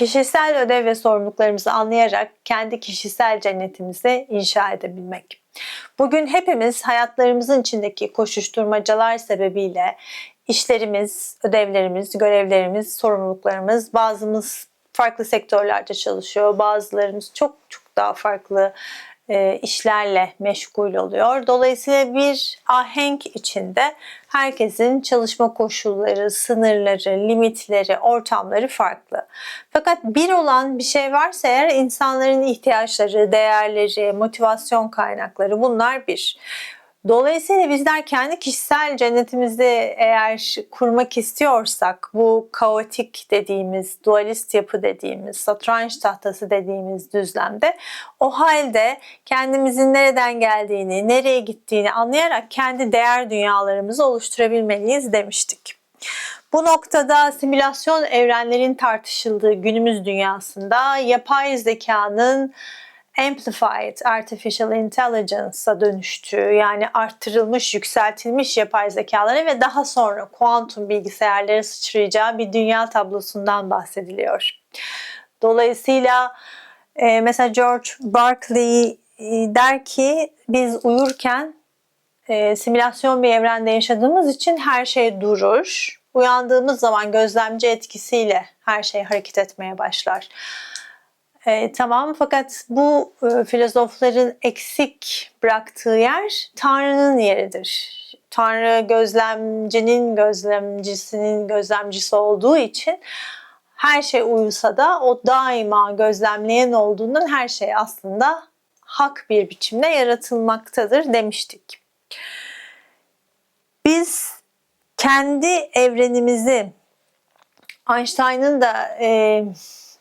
kişisel ödev ve sorumluluklarımızı anlayarak kendi kişisel cennetimizi inşa edebilmek. Bugün hepimiz hayatlarımızın içindeki koşuşturmacalar sebebiyle işlerimiz, ödevlerimiz, görevlerimiz, sorumluluklarımız, bazımız farklı sektörlerde çalışıyor, bazılarımız çok çok daha farklı e, işlerle meşgul oluyor. Dolayısıyla bir ahenk içinde herkesin çalışma koşulları, sınırları, limitleri, ortamları farklı. Fakat bir olan bir şey varsa eğer insanların ihtiyaçları, değerleri, motivasyon kaynakları bunlar bir. Dolayısıyla bizler kendi kişisel cennetimizi eğer kurmak istiyorsak bu kaotik dediğimiz, dualist yapı dediğimiz, satranç tahtası dediğimiz düzlemde o halde kendimizin nereden geldiğini, nereye gittiğini anlayarak kendi değer dünyalarımızı oluşturabilmeliyiz demiştik. Bu noktada simülasyon evrenlerin tartışıldığı günümüz dünyasında yapay zekanın Amplified Artificial Intelligence'a dönüştüğü yani arttırılmış, yükseltilmiş yapay zekaları ve daha sonra kuantum bilgisayarları sıçrayacağı bir dünya tablosundan bahsediliyor. Dolayısıyla e, mesela George Berkeley e, der ki biz uyurken e, simülasyon bir evrende yaşadığımız için her şey durur. Uyandığımız zaman gözlemci etkisiyle her şey hareket etmeye başlar. E, tamam fakat bu e, filozofların eksik bıraktığı yer Tanrı'nın yeridir. Tanrı gözlemcinin gözlemcisinin gözlemcisi olduğu için her şey uyusa da o daima gözlemleyen olduğundan her şey aslında hak bir biçimde yaratılmaktadır demiştik. Biz kendi evrenimizi Einstein'ın da e,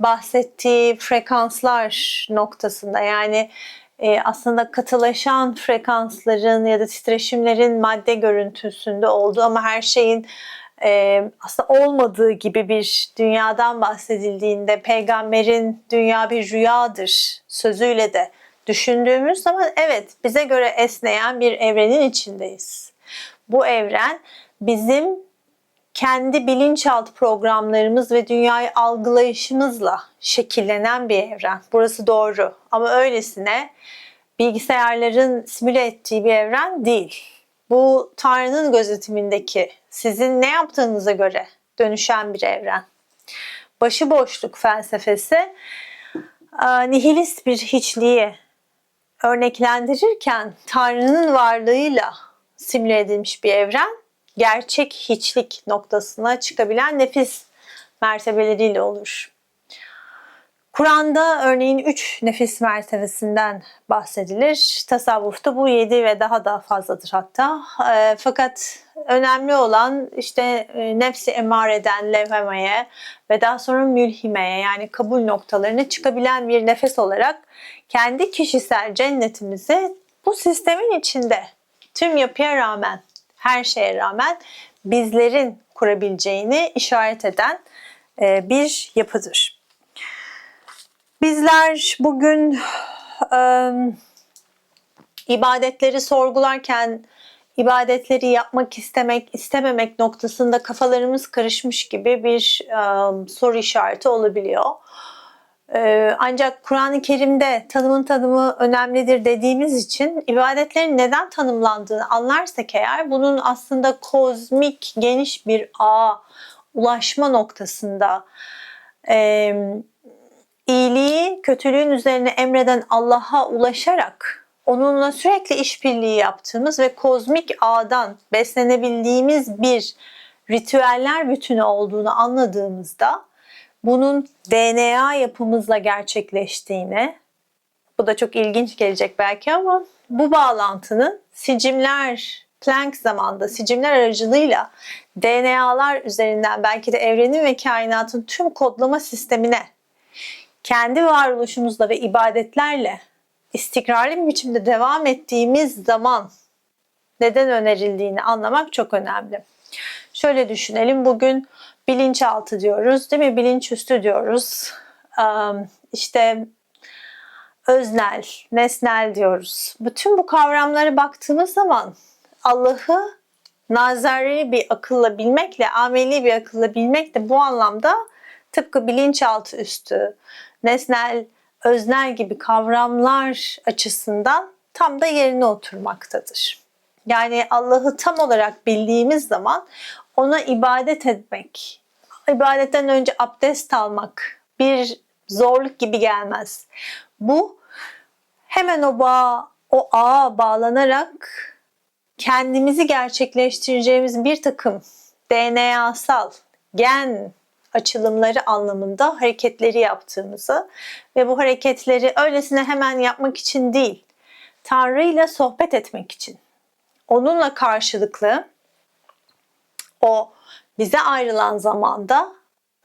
bahsettiği frekanslar noktasında yani e, aslında katılaşan frekansların ya da titreşimlerin madde görüntüsünde olduğu ama her şeyin e, aslında olmadığı gibi bir dünyadan bahsedildiğinde peygamberin dünya bir rüyadır sözüyle de düşündüğümüz zaman evet bize göre esneyen bir evrenin içindeyiz. Bu evren bizim kendi bilinçaltı programlarımız ve dünyayı algılayışımızla şekillenen bir evren. Burası doğru ama öylesine bilgisayarların simüle ettiği bir evren değil. Bu Tanrı'nın gözetimindeki sizin ne yaptığınıza göre dönüşen bir evren. Başıboşluk felsefesi nihilist bir hiçliği örneklendirirken Tanrı'nın varlığıyla simüle edilmiş bir evren gerçek hiçlik noktasına çıkabilen nefis mertebeleriyle olur. Kur'an'da örneğin üç nefis mertebesinden bahsedilir. Tasavvufta bu yedi ve daha da fazladır hatta. E, fakat önemli olan işte e, nefsi emareden levhemeye ve daha sonra mülhimeye yani kabul noktalarına çıkabilen bir nefes olarak kendi kişisel cennetimizi bu sistemin içinde tüm yapıya rağmen her şeye rağmen bizlerin kurabileceğini işaret eden e, bir yapıdır. Bizler bugün e, ibadetleri sorgularken ibadetleri yapmak istemek istememek noktasında kafalarımız karışmış gibi bir e, soru işareti olabiliyor. Ee, ancak Kur'an-ı Kerim'de tanımın tanımı önemlidir dediğimiz için ibadetlerin neden tanımlandığını anlarsak eğer bunun aslında kozmik geniş bir ağa ulaşma noktasında e, iyiliği kötülüğün üzerine emreden Allah'a ulaşarak onunla sürekli işbirliği yaptığımız ve kozmik ağdan beslenebildiğimiz bir ritüeller bütünü olduğunu anladığımızda bunun DNA yapımızla gerçekleştiğine, bu da çok ilginç gelecek belki ama bu bağlantının sicimler, Planck zamanında sicimler aracılığıyla DNA'lar üzerinden belki de evrenin ve kainatın tüm kodlama sistemine kendi varoluşumuzla ve ibadetlerle istikrarlı bir biçimde devam ettiğimiz zaman neden önerildiğini anlamak çok önemli. Şöyle düşünelim bugün bilinçaltı diyoruz değil mi? Bilinçüstü diyoruz. İşte öznel, nesnel diyoruz. Bütün bu kavramlara baktığımız zaman Allah'ı nazari bir akılla bilmekle, ameli bir akılla bilmek de bu anlamda tıpkı bilinçaltı üstü, nesnel, öznel gibi kavramlar açısından tam da yerine oturmaktadır. Yani Allah'ı tam olarak bildiğimiz zaman ona ibadet etmek, ibadetten önce abdest almak bir zorluk gibi gelmez. Bu hemen o bağ, o ağa bağlanarak kendimizi gerçekleştireceğimiz bir takım DNA'sal, gen açılımları anlamında hareketleri yaptığımızı ve bu hareketleri öylesine hemen yapmak için değil, Tanrı ile sohbet etmek için, onunla karşılıklı o bize ayrılan zamanda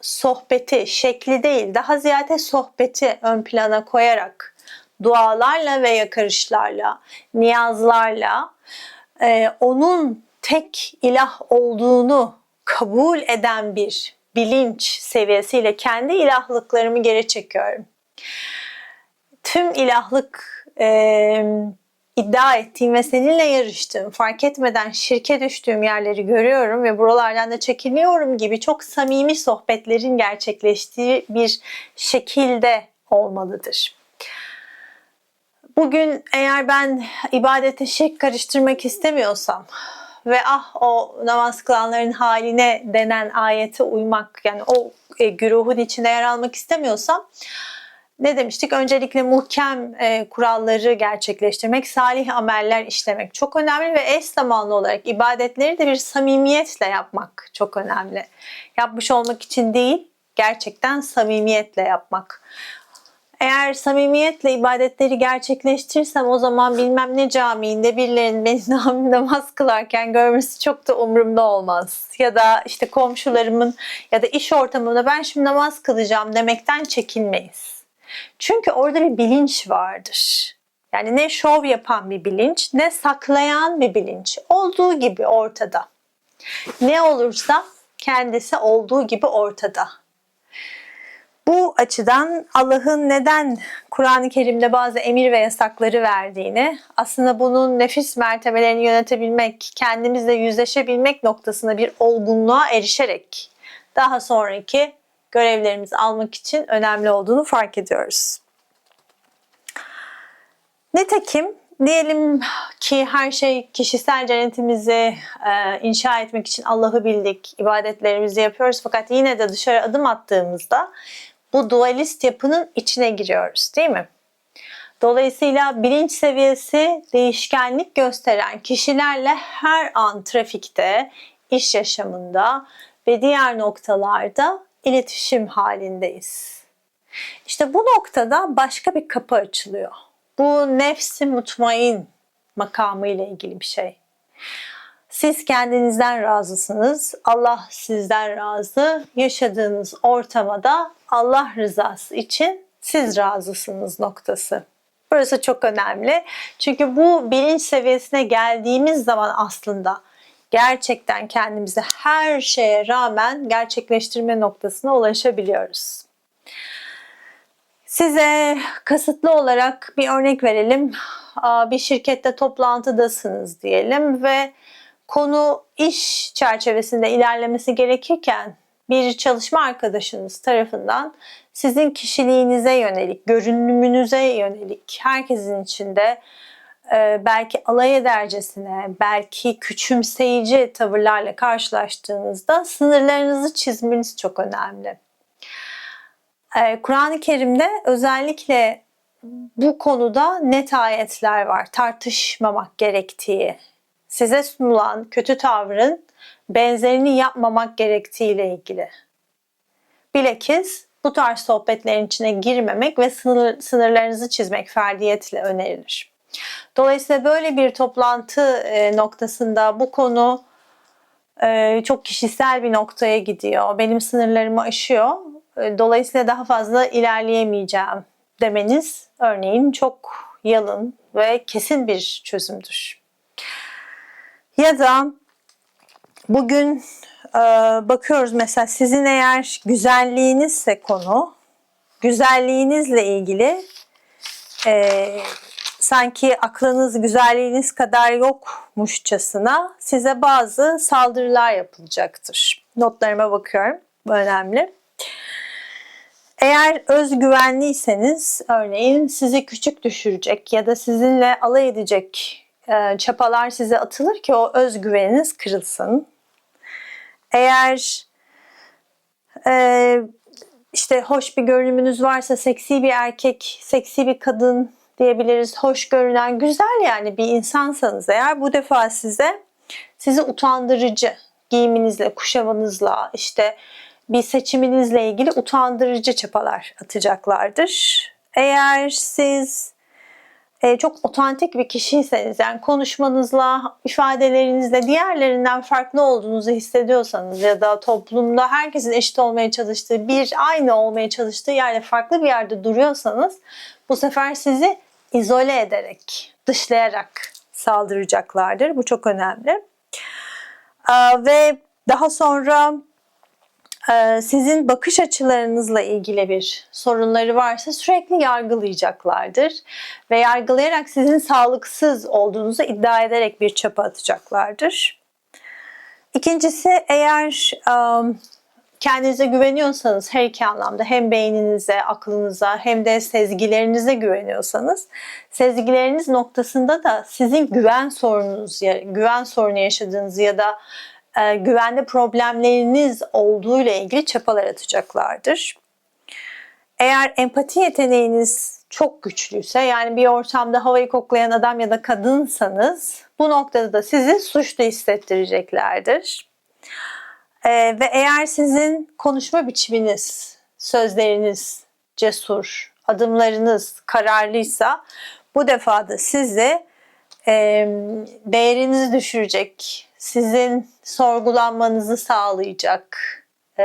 sohbeti, şekli değil, daha ziyade sohbeti ön plana koyarak dualarla ve yakarışlarla, niyazlarla e, onun tek ilah olduğunu kabul eden bir bilinç seviyesiyle kendi ilahlıklarımı geri çekiyorum. Tüm ilahlık e, iddia ettiğim ve seninle yarıştığım, fark etmeden şirke düştüğüm yerleri görüyorum ve buralardan da çekiliyorum gibi çok samimi sohbetlerin gerçekleştiği bir şekilde olmalıdır. Bugün eğer ben ibadete şirk karıştırmak istemiyorsam ve ah o namaz kılanların haline denen ayete uymak yani o e, güruhun içinde yer almak istemiyorsam ne demiştik? Öncelikle muhkem e, kuralları gerçekleştirmek, salih ameller işlemek çok önemli ve eş zamanlı olarak ibadetleri de bir samimiyetle yapmak çok önemli. Yapmış olmak için değil, gerçekten samimiyetle yapmak. Eğer samimiyetle ibadetleri gerçekleştirirsem o zaman bilmem ne camiinde birilerinin beni namaz kılarken görmesi çok da umurumda olmaz. Ya da işte komşularımın ya da iş ortamında ben şimdi namaz kılacağım demekten çekinmeyiz. Çünkü orada bir bilinç vardır. Yani ne şov yapan bir bilinç ne saklayan bir bilinç. Olduğu gibi ortada. Ne olursa kendisi olduğu gibi ortada. Bu açıdan Allah'ın neden Kur'an-ı Kerim'de bazı emir ve yasakları verdiğini, aslında bunun nefis mertebelerini yönetebilmek, kendimizle yüzleşebilmek noktasında bir olgunluğa erişerek daha sonraki görevlerimizi almak için önemli olduğunu fark ediyoruz. Nitekim diyelim ki her şey kişisel cennetimizi e, inşa etmek için Allah'ı bildik, ibadetlerimizi yapıyoruz fakat yine de dışarı adım attığımızda bu dualist yapının içine giriyoruz değil mi? Dolayısıyla bilinç seviyesi değişkenlik gösteren kişilerle her an trafikte, iş yaşamında ve diğer noktalarda iletişim halindeyiz. İşte bu noktada başka bir kapı açılıyor. Bu nefsi mutmain makamı ile ilgili bir şey. Siz kendinizden razısınız, Allah sizden razı. Yaşadığınız ortamada Allah rızası için siz razısınız noktası. Burası çok önemli. Çünkü bu bilinç seviyesine geldiğimiz zaman aslında gerçekten kendimizi her şeye rağmen gerçekleştirme noktasına ulaşabiliyoruz. Size kasıtlı olarak bir örnek verelim. Bir şirkette toplantıdasınız diyelim ve konu iş çerçevesinde ilerlemesi gerekirken bir çalışma arkadaşınız tarafından sizin kişiliğinize yönelik, görünümünüze yönelik herkesin içinde belki alay edercesine, belki küçümseyici tavırlarla karşılaştığınızda sınırlarınızı çizmeniz çok önemli. E, Kur'an-ı Kerim'de özellikle bu konuda net ayetler var. Tartışmamak gerektiği, size sunulan kötü tavrın benzerini yapmamak gerektiğiyle ilgili. Bilakis bu tarz sohbetlerin içine girmemek ve sınır, sınırlarınızı çizmek ferdiyetle önerilir. Dolayısıyla böyle bir toplantı e, noktasında bu konu e, çok kişisel bir noktaya gidiyor. Benim sınırlarımı aşıyor. E, dolayısıyla daha fazla ilerleyemeyeceğim demeniz örneğin çok yalın ve kesin bir çözümdür. Ya da bugün bakıyoruz mesela sizin eğer güzelliğinizse konu, güzelliğinizle ilgili sanki aklınız güzelliğiniz kadar yokmuşçasına size bazı saldırılar yapılacaktır. Notlarıma bakıyorum. Bu önemli. Eğer özgüvenliyseniz örneğin sizi küçük düşürecek ya da sizinle alay edecek e, çapalar size atılır ki o özgüveniniz kırılsın. Eğer e, işte hoş bir görünümünüz varsa seksi bir erkek, seksi bir kadın diyebiliriz. Hoş görünen, güzel yani bir insansanız eğer bu defa size sizi utandırıcı giyiminizle, kuşamınızla, işte bir seçiminizle ilgili utandırıcı çapalar atacaklardır. Eğer siz e, çok otantik bir kişiyseniz yani konuşmanızla, ifadelerinizle diğerlerinden farklı olduğunuzu hissediyorsanız ya da toplumda herkesin eşit olmaya çalıştığı bir aynı olmaya çalıştığı yerde farklı bir yerde duruyorsanız bu sefer sizi izole ederek, dışlayarak saldıracaklardır. Bu çok önemli. Ve daha sonra sizin bakış açılarınızla ilgili bir sorunları varsa sürekli yargılayacaklardır. Ve yargılayarak sizin sağlıksız olduğunuzu iddia ederek bir çapa atacaklardır. İkincisi eğer kendinize güveniyorsanız her iki anlamda hem beyninize, aklınıza hem de sezgilerinize güveniyorsanız sezgileriniz noktasında da sizin güven sorununuz, güven sorunu yaşadığınız ya da e, güvende problemleriniz olduğu ile ilgili çapalar atacaklardır. Eğer empati yeteneğiniz çok güçlüyse yani bir ortamda havayı koklayan adam ya da kadınsanız bu noktada da sizi suçlu hissettireceklerdir. Ee, ve eğer sizin konuşma biçiminiz, sözleriniz cesur, adımlarınız kararlıysa bu defa da sizi e, değerinizi düşürecek, sizin sorgulanmanızı sağlayacak e,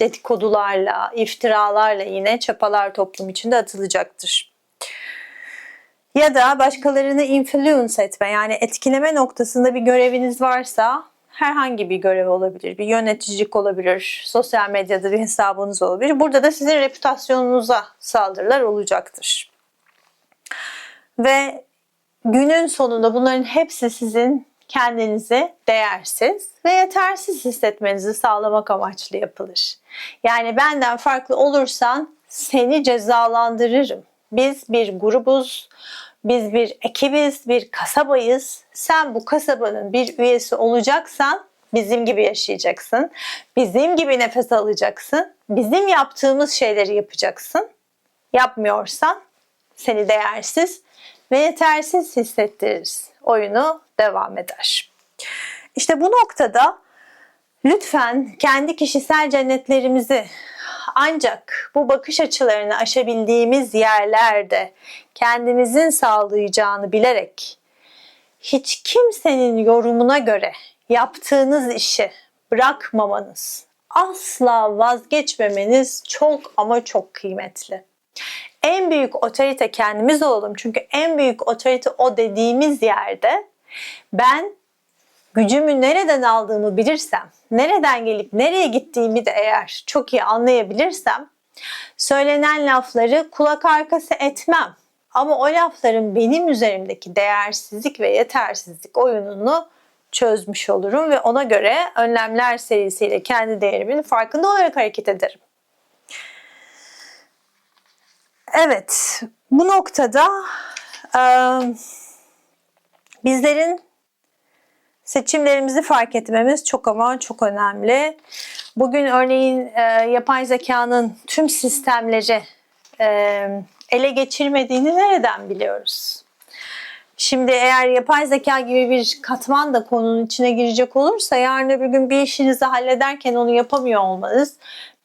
dedikodularla, iftiralarla yine çapalar toplum içinde atılacaktır. Ya da başkalarını influence etme yani etkileme noktasında bir göreviniz varsa herhangi bir görev olabilir. Bir yöneticilik olabilir. Sosyal medyada bir hesabınız olabilir. Burada da sizin reputasyonunuza saldırılar olacaktır. Ve günün sonunda bunların hepsi sizin kendinizi değersiz ve yetersiz hissetmenizi sağlamak amaçlı yapılır. Yani benden farklı olursan seni cezalandırırım. Biz bir grubuz, biz bir ekibiz, bir kasabayız. Sen bu kasabanın bir üyesi olacaksan bizim gibi yaşayacaksın. Bizim gibi nefes alacaksın. Bizim yaptığımız şeyleri yapacaksın. Yapmıyorsan seni değersiz ve yetersiz hissettiririz. Oyunu devam eder. İşte bu noktada lütfen kendi kişisel cennetlerimizi ancak bu bakış açılarını aşabildiğimiz yerlerde kendimizin sağlayacağını bilerek hiç kimsenin yorumuna göre yaptığınız işi bırakmamanız, asla vazgeçmemeniz çok ama çok kıymetli. En büyük otorite kendimiz olalım. Çünkü en büyük otorite o dediğimiz yerde ben gücümü nereden aldığımı bilirsem, nereden gelip nereye gittiğimi de eğer çok iyi anlayabilirsem söylenen lafları kulak arkası etmem. Ama o lafların benim üzerimdeki değersizlik ve yetersizlik oyununu çözmüş olurum ve ona göre önlemler serisiyle kendi değerimin farkında olarak hareket ederim. Evet, bu noktada e, bizlerin seçimlerimizi fark etmemiz çok ama çok önemli. Bugün örneğin e, yapay zekanın tüm sistemleri e, ele geçirmediğini nereden biliyoruz? Şimdi eğer yapay zeka gibi bir katman da konunun içine girecek olursa yarın öbür gün bir işinizi hallederken onu yapamıyor olmanız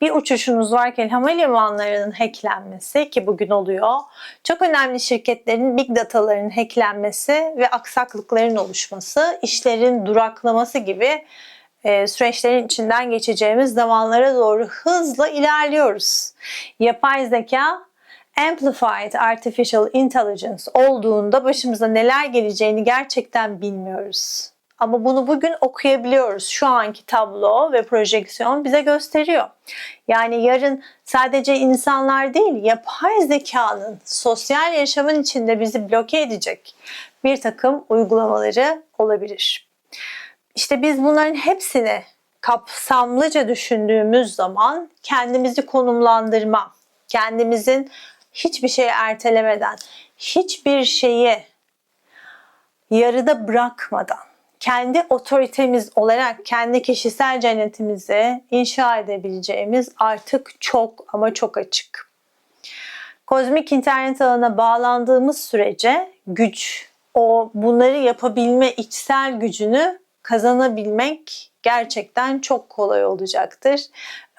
bir uçuşunuz varken havalimanlarının hacklenmesi ki bugün oluyor. Çok önemli şirketlerin big dataların hacklenmesi ve aksaklıkların oluşması, işlerin duraklaması gibi e, süreçlerin içinden geçeceğimiz zamanlara doğru hızla ilerliyoruz. Yapay zeka Amplified Artificial Intelligence olduğunda başımıza neler geleceğini gerçekten bilmiyoruz. Ama bunu bugün okuyabiliyoruz. Şu anki tablo ve projeksiyon bize gösteriyor. Yani yarın sadece insanlar değil, yapay zekanın sosyal yaşamın içinde bizi bloke edecek bir takım uygulamaları olabilir. İşte biz bunların hepsini kapsamlıca düşündüğümüz zaman kendimizi konumlandırma, kendimizin hiçbir şeyi ertelemeden, hiçbir şeyi yarıda bırakmadan kendi otoritemiz olarak kendi kişisel cennetimizi inşa edebileceğimiz artık çok ama çok açık. Kozmik internet ağına bağlandığımız sürece güç, o bunları yapabilme içsel gücünü kazanabilmek gerçekten çok kolay olacaktır.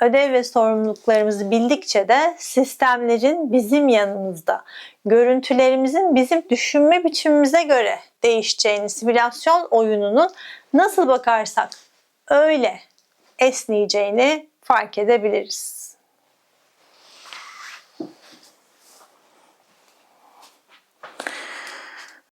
Ödev ve sorumluluklarımızı bildikçe de sistemlerin bizim yanımızda, görüntülerimizin bizim düşünme biçimimize göre değişeceğini, simülasyon oyununun nasıl bakarsak öyle esneyeceğini fark edebiliriz.